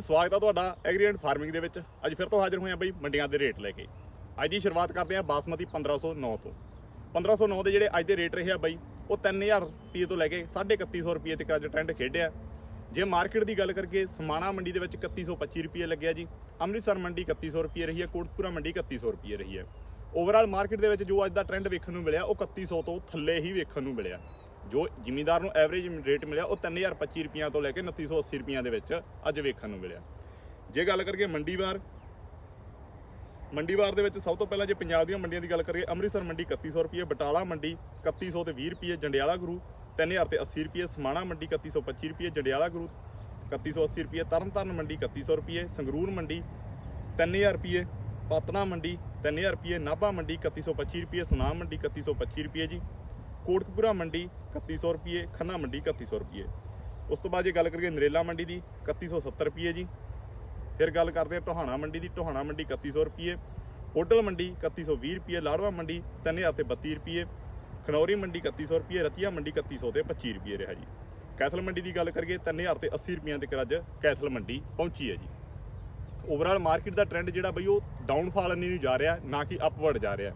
ਸਵਾਗਤ ਆ ਤੁਹਾਡਾ ਐਗਰੀਐਂਡ ਫਾਰਮਿੰਗ ਦੇ ਵਿੱਚ। ਅੱਜ ਫਿਰ ਤੋਂ ਹਾਜ਼ਰ ਹੋਏ ਹਾਂ ਬਈ ਮੰਡੀਆਂ ਦੇ ਰੇਟ ਲੈ ਕੇ। ਅੱਜ ਦੀ ਸ਼ੁਰੂਆਤ ਕਰਦੇ ਹਾਂ ਬਾਸਮਤੀ 1509 ਤੋਂ। 1509 ਦੇ ਜਿਹੜੇ ਅੱਜ ਦੇ ਰੇਟ ਰਹੇ ਆ ਬਈ, ਉਹ 3000 ਰੁਪਏ ਤੋਂ ਲੈ ਕੇ 3150 ਰੁਪਏ ਤੱਕ ਅੱਜ ਟ੍ਰੈਂਡ ਖੇਡਿਆ। ਜੇ ਮਾਰਕੀਟ ਦੀ ਗੱਲ ਕਰੀਏ, ਸਮਾਣਾ ਮੰਡੀ ਦੇ ਵਿੱਚ 3125 ਰੁਪਏ ਲੱਗਿਆ ਜੀ। ਅੰਮ੍ਰਿਤਸਰ ਮੰਡੀ 3100 ਰੁਪਏ ਰਹੀ ਹੈ ਕੋਟਪੂਰਾ ਮੰਡੀ 3100 ਰੁਪਏ ਰਹੀ ਹੈ ਓਵਰਆਲ ਮਾਰਕੀਟ ਦੇ ਵਿੱਚ ਜੋ ਅੱਜ ਦਾ ਟ੍ਰੈਂਡ ਵੇਖਣ ਨੂੰ ਮਿਲਿਆ, ਉਹ 3100 ਤੋਂ ਥੱਲੇ ਹੀ ਵੇਖਣ ਨੂੰ ਮਿਲਿਆ। ਜੋ ਜ਼ਿਮੀਦਾਰ ਨੂੰ ਐਵਰੇਜ ਰੇਟ ਮਿਲਿਆ, ਉਹ 3025 ਰੁਪਈਆਂ ਤੋਂ ਲੈ ਕੇ 2980 ਰੁਪਈਆਂ ਦੇ ਵਿੱਚ ਅੱਜ ਵੇਖਣ ਨੂੰ ਮਿਲਿਆ। ਜੇ ਗੱਲ ਕਰੀਏ ਮੰਡੀਵਾਰ ਮੰਡੀਵਾਰ ਦੇ ਵਿੱਚ ਸਭ ਤੋਂ ਪਹਿਲਾਂ ਜੇ ਪੰਜਾਬ ਦੀਆਂ ਮੰਡੀਆਂ ਦੀ ਗੱਲ ਕਰੀਏ, ਅੰਮ੍ਰਿਤਸਰ ਮੰਡੀ 3100 ਰੁਪਏ ਬਟਾਲਾ ਮੰਡੀ 3100 ਤੇ 20 ਰੁਪਏ ਜੰਡਿਆਲਾ ਗੁਰੂ 3000 ਤੇ 80 ਰੁਪਏ ਸਮਾਣਾ ਮੰਡੀ 3125 ਰੁਪਏ ਜੰਡਿਆਲਾ ਗੁਰੂ 3180 ਰੁਪਏ ਤਰਨਤਾਰਨ ਮੰਡੀ 3100 ਰੁਪਏ ਸੰਗਰੂਰ ਮੰਡੀ 3000 ਰੁਪਏ ਪਤਨਾ ਮੰਡੀ 3000 ਰੁਪਏ ਨਾਭਾ ਮੰਡੀ 3125 ਰੁਪਏ ਸੁਨਾਮ ਮੰਡੀ 3125 ਰੁਪਏ ਜੀ। ਕੋਟਕਪੂਰਾ ਮੰਡੀ 3100 ਰੁਪਏ, ਖੰਨਾ ਮੰਡੀ 3100 ਰੁਪਏ। ਉਸ ਤੋਂ ਬਾਅਦ ਜੇ ਗੱਲ ਕਰੀਏ ਨਰੇਲਾ ਮੰਡੀ ਦੀ 3170 ਰੁਪਏ ਜੀ। ਫਿਰ ਗੱਲ ਕਰਦੇ ਹਾਂ ਟੋਹਾਣਾ ਮੰਡੀ ਦੀ, ਟੋਹਾਣਾ ਮੰਡੀ 3100 ਰੁਪਏ ਹੋਟਲ ਮੰਡੀ 3120 ਰੁਪਏ, ਲਾੜਵਾ ਮੰਡੀ 3000 ਤੇ 32 ਰੁਪਏ, ਖਨੌਰੀ ਮੰਡੀ 3100 ਰੁਪਏ, ਰਤੀਆ ਮੰਡੀ 3100 ਤੇ 25 ਰੁਪਏ ਰਿਹਾ ਜੀ। ਕੈਥਲ ਮੰਡੀ ਦੀ ਗੱਲ ਕਰੀਏ 3000 ਤੇ 80 ਰੁਪਈਆਂ ਤੱਕ ਅੱਜ ਕੈਥਲ ਮੰਡੀ ਪਹੁੰਚੀ ਹੈ ਜੀ। ਓਵਰਆਲ ਮਾਰਕੀਟ ਦਾ ਟ੍ਰੈਂਡ ਜਿਹੜਾ ਬਈ ਉਹ ਡਾਊਨਫਾਲ ਨਹੀਂ ਜਾ ਰਿਹਾ, ਨਾ ਕਿ ਅਪਵਰਡ ਜਾ ਰਿਹਾ।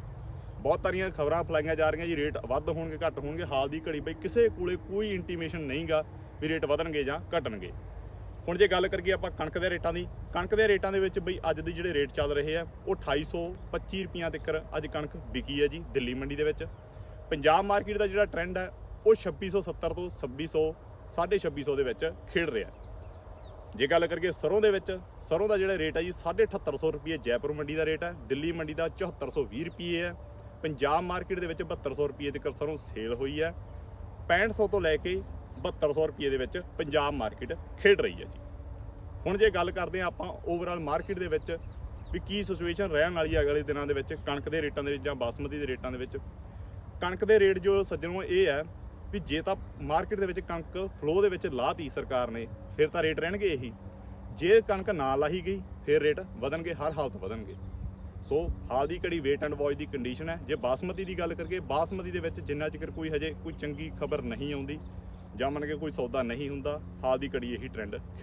ਬਹੁਤ ਸਾਰੀਆਂ ਖਬਰਾਂ ਫਲਾਈਆਂ ਜਾ ਰਹੀਆਂ ਜੀ, ਰੇਟ ਵੱਧ ਹੋਣਗੇ, ਘੱਟ ਹੋਣਗੇ। ਹਾਲ ਦੀ ਘੜੀ ਬਈ ਕਿਸੇ ਕੋਲੇ ਕੋਈ ਇੰਟੀਮੇਸ਼ਨ ਨਹੀਂਗਾ ਵੀ ਰੇਟ ਵਧਣਗੇ ਜਾਂ ਘਟਣਗੇ। ਹੁਣ ਜੇ ਗੱਲ ਕਰੀਏ ਆਪਾਂ ਕਣਕ ਦੇ ਰੇਟਾਂ ਦੀ, ਕਣਕ ਦੇ ਰੇਟਾਂ ਦੇ ਵਿੱਚ ਬਈ ਅੱਜ ਦੇ ਜਿਹੜੇ ਰੇਟ ਚੱਲ ਰਹੇ ਆ, ਉਹ 2825 ਰੁਪਈਆਂ ਤੱਕ ਅੱਜ ਕਣਕ ਵਿਕੀ ਹੈ ਜੀ, ਦਿੱਲੀ ਮੰਡੀ ਦੇ ਵਿੱਚ। ਪੰਜਾਬ ਮਾਰਕੀਟ ਦਾ ਜਿਹੜਾ ਟ੍ਰੈਂਡ ਹੈ ਉਹ 2670 ਤੋਂ 2600 2650 ਦੇ ਵਿੱਚ ਖੇਡ ਰਿਹਾ। ਜੇ ਗੱਲ ਕਰੀਏ ਸਰੋਂ ਦੇ ਵਿੱਚ, ਸਰੋਂ ਦਾ ਜਿਹੜਾ ਰੇਟ ਹੈ ਜੀ 7850 ਰੁਪਏ ਜੈਪੁਰ ਮੰਡੀ ਦਾ ਰੇਟ ਹੈ ਦਿੱਲੀ ਮੰਡੀ ਦਾ 7420 ਰੁਪਏ ਹੈ ਪੰਜਾਬ ਮਾਰਕੀਟ ਦੇ ਵਿੱਚ 7200 ਰੁਪਏ ਤੱਕ ਸਰੋਂ ਸੇਲ ਹੋਈ ਹੈ। 6500 ਤੋਂ ਲੈ ਕੇ 7200 ਰੁਪਏ ਦੇ ਵਿੱਚ ਪੰਜਾਬ ਮਾਰਕੀਟ ਖੇਡ ਰਹੀ ਹੈ ਜੀ। ਹੁਣ ਜੇ ਗੱਲ ਕਰਦੇ ਹਾਂ ਆਪਾਂ ਓਵਰਆਲ ਮਾਰਕੀਟ ਦੇ ਵਿੱਚ ਵੀ ਕੀ ਸਿਚੁਏਸ਼ਨ ਰਹਿਣ ਵਾਲੀ ਹੈ ਅਗਲੇ ਦਿਨਾਂ ਦੇ ਵਿੱਚ, ਕਣਕ ਦੇ ਰੇਟਾਂ ਦੇ ਵਿੱਚ ਜਾਂ ਬਾਸਮਤੀ ਦੇ ਰੇਟਾਂ ਦੇ ਵਿੱਚ। ਕਣਕ ਦੇ ਰੇਟ ਜੋ ਸੱਜਣੋ, ਇਹ ਹੈ ਵੀ ਜੇ ਤਾਂ ਮਾਰਕੀਟ ਦੇ ਵਿੱਚ ਕਣਕ ਫਲੋ ਦੇ ਵਿੱਚ ਲਾਤੀ ਸਰਕਾਰ ਨੇ, ਫਿਰ ਤਾਂ ਰੇਟ ਰਹਿਣਗੇ ਇਹੀ। ਜੇ ਕਣਕ ਨਾ ਲਾਹੀ ਗਈ, ਫਿਰ ਰੇਟ ਵਧਣਗੇ, ਹਰ ਹਾਲਤ ਵਧਣਗੇ। ਸੋ ਹਾਲ ਦੀ ਘੜੀ ਵੇਟ ਐਂਡ ਵਾਚ ਦੀ ਕੰਡੀਸ਼ਨ ਹੈ। ਜੇ ਬਾਸਮਤੀ ਦੀ ਗੱਲ ਕਰੀਏ, ਬਾਸਮਤੀ ਦੇ ਵਿੱਚ ਜਿੰਨਾ ਚਿਰ ਕੋਈ ਹਜੇ ਕੋਈ ਚੰਗੀ ਖਬਰ ਨਹੀਂ ਆਉਂਦੀ ਜਾਂ ਮੰਨ ਕੇ ਕੋਈ ਸੌਦਾ ਨਹੀਂ ਹੁੰਦਾ, ਹਾਲ ਦੀ ਘੜੀ ਇਹੀ ਟ੍ਰੈਂਡ ਖੇਡ